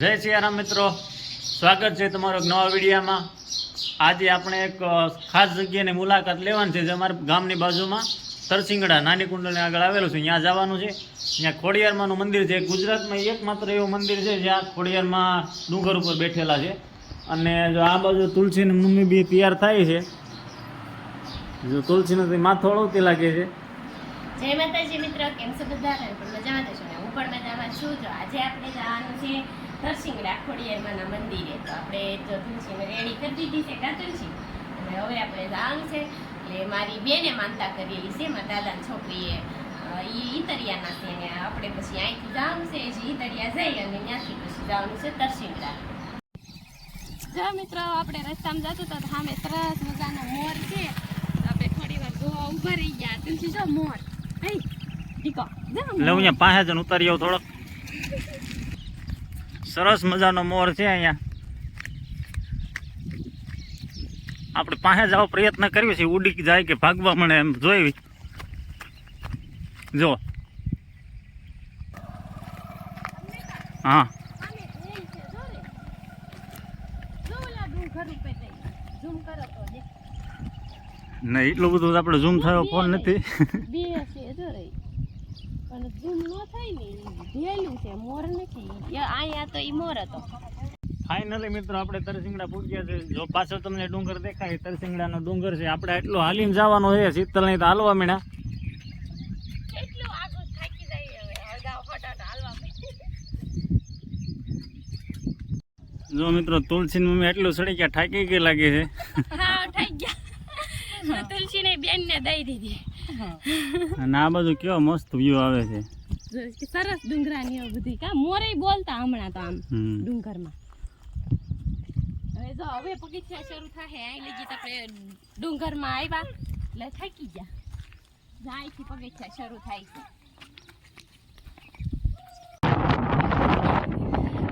જય સિયારામ મિત્રો. સ્વાગત છે તમારો નવા વિડીયામાં. આજે આપણે એક ખાસ જગ્યાની મુલાકાત લેવાની છે જે અમારા ગામની બાજુમાં તરસિંગડા નાની કુંડલની આગળ આવેલું છે. ત્યાં જવાનું છે. ત્યાં ખોડિયારમાંનું મંદિર છે. ગુજરાતમાં એકમાત્ર એવું મંદિર છે જ્યાં ખોડિયારમાં ડુંગર ઉપર બેઠેલા છે. અને જો આ બાજુ તુલસીની મમ્મી બી તૈયાર થાય છે. જો તુલસીનો માથો અળવતી લાગે છે. જય માતાજી મિત્રો. કેમ છો બધા મજામાં થશો હું પણ મજામાં છું. જો આજે આપણે જવાનું છે નરસિંગડા ખોડિયારમાંના મંદિરે. તો આપણે જો તુલસીને રેડી કરી દીધી છે કા અને હવે આપણે જવાનું છે એટલે મારી બેને માનતા કરેલી છે મારા દાદાની છોકરીએ એ ઈતરિયાના છે અને આપણે પછી અહીંથી જવાનું છે જે ઈતરિયા જઈ અને ત્યાંથી પછી જવાનું છે તરસિંગડા જો મિત્રો, આપણે રસ્તામાં જતું તો સામે સરસ મજાનો મોર છે. આપણે થોડી વાર જોવા ઊભા રહી ગયા. તુલસી, જો મોર. હે ટીકો જો અહીંયા પાસે જઈને ઉતારી આવું થોડોક. સરસ મજાનો મોર છે અહીંયા. આપણે પાસે જવા પ્રયત્ન કર્યો છે ઉડી જાય કે ભાગવા મને એમ જોઈ. જો. હા. નહીં એટલું બધું આપણે ઝૂમ થયો ફોન નથી. પણ ઝૂમ ન થાય ને ભેલું છે મોર નથી. અહીંયા તો ઈ મોર હતો. ફાઇનલી મિત્રો આપણે તરસિંગડા પૂગ્યા છે. જો પાછળ તમને ડુંગર દેખાય તરસિંગડાનો ડુંગર છે. આપણે એટલો હાલીને જવાનો છે શીતલ નહીં તો હાલવા મીણા. કેટલું આગળ થાકી જાય હવે અગાઉ ફટાફટ હાલવા જો મિત્રો તુલસી મમ્મી એટલું સડી ગયા ઠાકી ગઈ લાગે છે. હા થઈ ગયા. તુલસી ને બેન ને દઈ દીધી. અને આ બાજુ કેવો મસ્ત વ્યૂ આવે છે. સરસ ડુંગરાની એવું બધી. કા મોરે બોલતા હમણાં તો આમ ડુંગરમાં. હવે જો હવે પગથિયા શરૂ થાય અહીં લગી તો આપણે ડુંગરમાં આવ્યા એટલે થાકી ગયા. અહીંથી પગથિયા શરૂ થાય છે.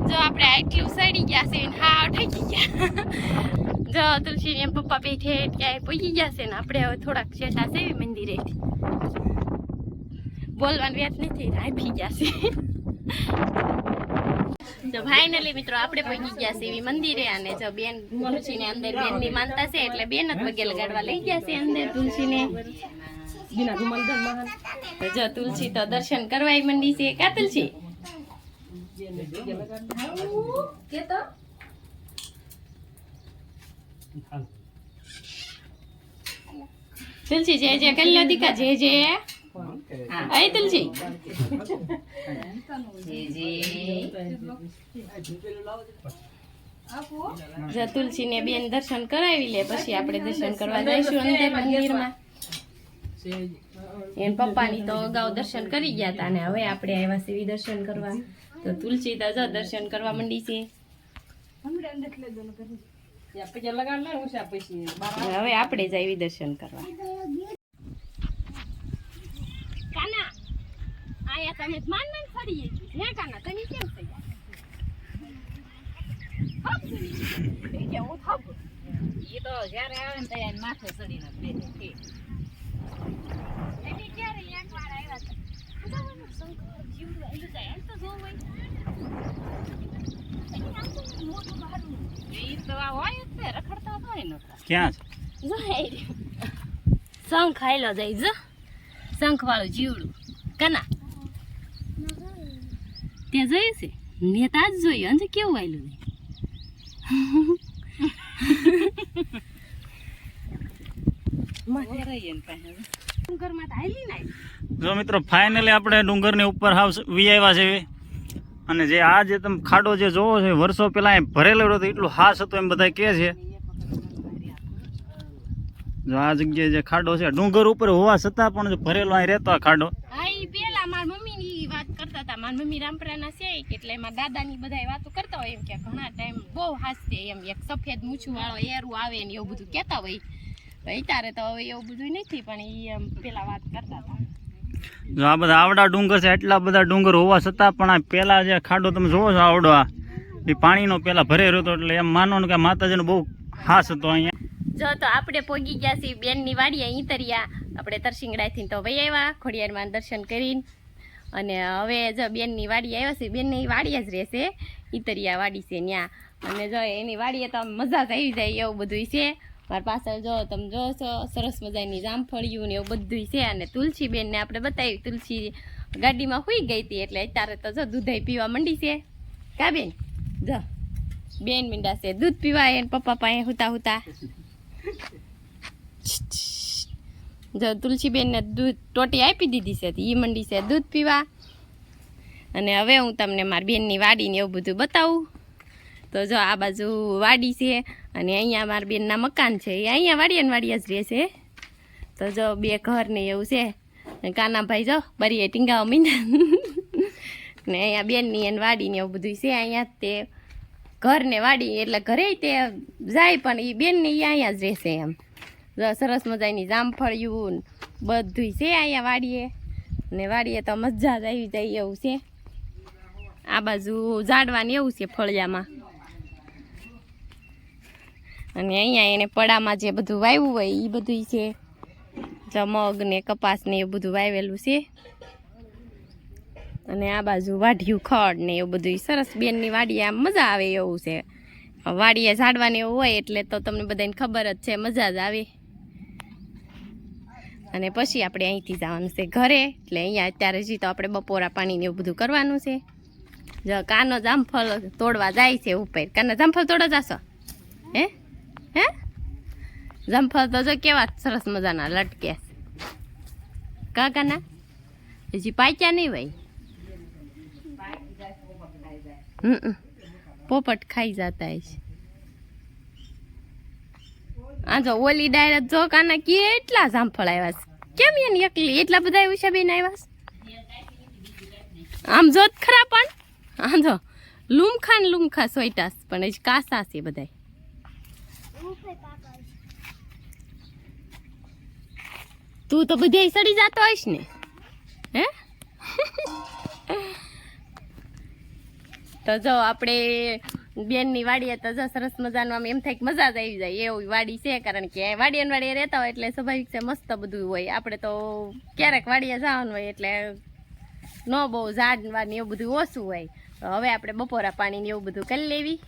જો આપણે આટલું સડી ગયા છે ને હા થાકી ગયા. જો તુલસી એમ પપ્પા બે છે ત્યાં પહોંચી ગયા છે ને આપણે હવે થોડાક છે મંદિરે બોલવાનું વાત નથી રાખી ગયા છે. તો ફાઇનલી મિત્રો આપણે પહોંચી ગયા છે એવી મંદિરે અને જો બેન તુલસીને અંદર બેનની માનતા છે એટલે બેન જ પગે લગાડવા લઈ ગયા છે અંદર તુલસીને. જો તુલસી તો દર્શન કરવા મંડી છે. કા તુલસી? કે તો? તુલસી જે જે કરી લો દીકા જે જે. અય તુલસી. જો તુલસીને બેન દર્શન કરાવી લે પછી આપણે દર્શન કરવા જઈશું અંદર મંદિરમાં. એન પપ્પાની તો અગાઉ દર્શન કરી ગયા હતા અને હવે આપણે આવ્યા સેવી દર્શન કરવા. તો તુલસી તો જો દર્શન કરવા માંડી છે. હવે આપણે જ આવી દર્શન કરવા. કાના આયા તમે માન માન ફરી હે કાના તને કેમ થઈ હું થાપ. એ તો જ્યારે આવે ને ત્યારે માથે ચડીને બેઠે એની ક્યારે એકવાર આવ્યા હતા? શંકર એમ તો જોવું હોય. એની આમ તો મોટું બહાર એ તો હોય જ તે રખડતા તો હોય નકરા. ક્યાં છે? શંખ આયલો જાય જો. શંખ વાળું જીવડું. કના? ત્યાં જોયું છે? મેં તો આજ જોયું. અંજે કેવું આવેલું જો મિત્રો ફાઇનલી આપણે ડુંગરની ઉપર હાવ વી છે અને જે આ જે તમે ખાડો જે જોવો છે વર્ષો પહેલાં ભરેલો હતો એટલું હાસ હતો એમ બધા કહે છે. જો આ જગ્યાએ જે ખાડો છે ડુંગર ઉપર હોવા છતાં પણ ભરેલો અહીં રહેતો આ ખાડો. હા એ પેલા મારા મમ્મીની વાત કરતા હતા. મારા મમ્મી રામપરાના છે એટલે એમાં દાદાની બધા વાતો કરતા હોય એમ કે ઘણા ટાઈમ બહુ હાસતે એમ એક સફેદ મૂછું વાળો એરું આવે ને એવું બધું કહેતા હોય. તો અત્યારે તો હવે એવું બધું નથી પણ એ એમ પેલા વાત કરતા હતા. જો આ બધા આવડા ડુંગર છે એટલા બધા ડુંગર હોવા છતાં પણ આ પેલા જે ખાડો તમે જોવો છો આવડો આ એ પાણીનો પેલા ભરેલો હતો એટલે એમ માનો ને કે માતાજીનો બહુ હાસ હતો અહીંયા. જો તો આપણે પોગી ગયા છીએ બેનની વાડી અહીં તરિયા. આપણે તરસિંગડાથી તો ભાઈ આવ્યા, ખોડિયારમાં દર્શન કરીને. અને હવે જો બેનની વાડી આવ્યા છે બેનની વાડી જ રહેશે. ઈતરિયા વાડી છે ત્યાં અને જો એની વાડીએ તો મજા જ આવી જાય એવું બધું છે. મારી પાછળ જો તમે જો સરસ મજાની જામફળિયું ને એવું બધું છે. અને તુલસી બેનને આપણે બતાવી તુલસી ગાડીમાં સુઈ ગઈ હતી એટલે અત્યારે તો જો દૂધાઈ પીવા માંડી છે. કા બેન? જો. બેન મીંડા છે, દૂધ પીવા એને પપ્પા પાસે હુતા હુતા. જો તુલસીબેનને દૂધ ટોટી આપી દીધી છે એ મંડી છે દૂધ પીવા. અને હવે હું તમને મારી બેનની વાડીને એવું બધું બતાવું. તો જો આ બાજુ વાડી છે અને અહીંયા મારા બેનના મકાન છે. એ અહીંયા વાડીએ વાડિયા જ રહે છે. તો જો બે ઘર ને એવું છે. કાનાભાઈ જો બરી ટીંગાઓ મીંડા ને અહીંયા બેનની એને વાડીને એવું બધું છે અહીંયા તે ઘર ને વાડી એટલે ઘરે તે જાય પણ એ બેનને એ અહીંયા જ રહેશે એમ. સરસ મજાની જામફળિયું બધું છે અહીંયા વાડીએ. ને વાડીએ તો મજા જ આવી જાય એવું છે. આ બાજુ ઝાડવાની એવું છે ફળિયામાં. અને અહીંયા એને પડામાં જે બધું વાવ્યું હોય એ બધું છે. મગ ને કપાસ ને એવું બધું વાવેલું છે. અને આ બાજુ વાઢિયું ખડ ને એવું બધું સરસ બેનની વાડીએ આમ મજા આવે એવું છે. વાડીએ ઝાડવાની એવું હોય એટલે તો તમને બધાને ખબર જ છે, મજા જ આવે. અને પછી આપણે અહીંથી જવાનું છે ઘરે, એટલે અહીંયા અત્યારે જી તો આપણે બપોરા પાણીને એવું બધું કરવાનું છે. જો કાનો જામફળ તોડવા જાય છે ઉપર. કાનો જામફળ તોડવા જાશો? હે? હે? જામફળ તો જો કેવા સરસ મજાના લટકે છે. કા કાના? હજી પાક્યા નહીં ભાઈ? પોપટ ખાઈ જતા હશે. આ જો ઓલી ડાયરેક્ટ જો કાના કેટલા જામફળ આવ્યા કેમ એની એકલી એટલા બધા ઉષાબેન આવ્યા છે? આમ જોત ખરા પણ? આ જો લુમખા ને લુમખા સોઈટાસ પણ એ કાસા છે બધાય. તું તો બધે સડી જતો હોઈશ ને? હે? તો જો આપણે બેનની વાડીએ તો જો સરસ મજાનું આમ એમ થાય કે મજા જ આવી જાય એવી વાડી છે, કારણ કે વાડી અને વાડીએ રહેતા હોય એટલે સ્વાભાવિક છે, મસ્ત બધું હોય. આપણે તો ક્યારેક વાડીએ જવાનું હોય એટલે ન બહુ ઝાડ ને એવું બધું ઓછું હોય. તો હવે આપણે બપોરા પાણી ને એવું બધું કરી લેવી.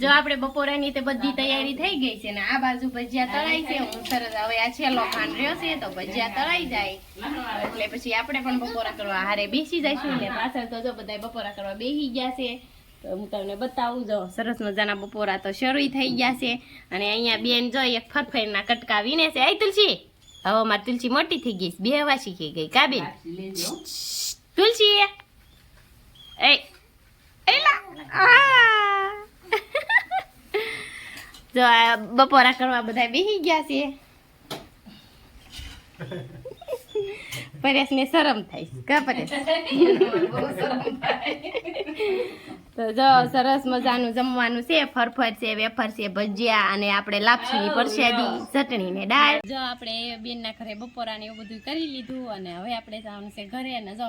જો આપણે બપોરાની તે બધી તૈયારી થઈ ગઈ છે ને આ બાજુ ભજીયા તળાઈ છે હું સરસ હવે આ છેલ્લો ખાંડ રહ્યો છે તો ભજીયા તળાઈ જાય. એટલે પછી આપણે પણ બપોરા કરવા હારે બેસી જઈશું ને પાછળ તો જો બધા બપોરા કરવા બેસી ગયા છે. તો હું તમને બતાવું જો સરસ મજાના બપોરા તો શરૂ થઈ ગયા છે અને અહીંયા બેન જો એક ફરફરીના કટકા વીને છે. આઈ તુલસી હવે મારી તુલસી મોટી થઈ ગઈ બે હવા શીખી ગઈ. કા બેન? તુલસી એ એલા. આ. આ બપોરા કરવા બધા બેસી ગયા છે પરેશને શરમ થાય. કા પરેશ? તો જો સરસ મજાનું જમવાનું છે, ફરફર છે, વેફર છે, ભજીયા અને આપણે લાપસીની પરસાદી, ચટણી ને દાળ. જો આપણે બેનના ઘરે બપોરા ને એવું બધું કરી લીધું અને હવે આપણે જવાનું છે ઘરે અને જો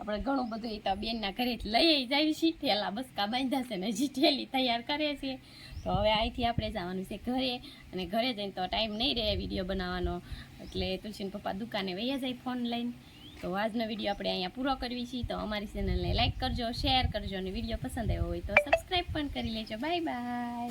આપણે ઘણું બધું એ તો બેનના ઘરે લઈ જાય છીએ થેલા બસકા બાંધ્યા છે ને હજી ઠેલી તૈયાર કરે છે. તો હવે અહીંથી આપણે જવાનું છે ઘરે અને ઘરે જઈને તો ટાઈમ નહીં રહે વીડિયો બનાવવાનો. એટલે તુલસીન પપ્પા દુકાને વૈયા જાય ફોન લઈને. તો આજનો વીડિયો આપણે અહીંયા પૂરો કરવી છીએ તો અમારી ચેનલને લાઈક કરજો શેર કરજો અને વીડિયો પસંદ આવ્યો હોય તો સબસ્ક્રાઈબ પણ કરી લેજો. Bye bye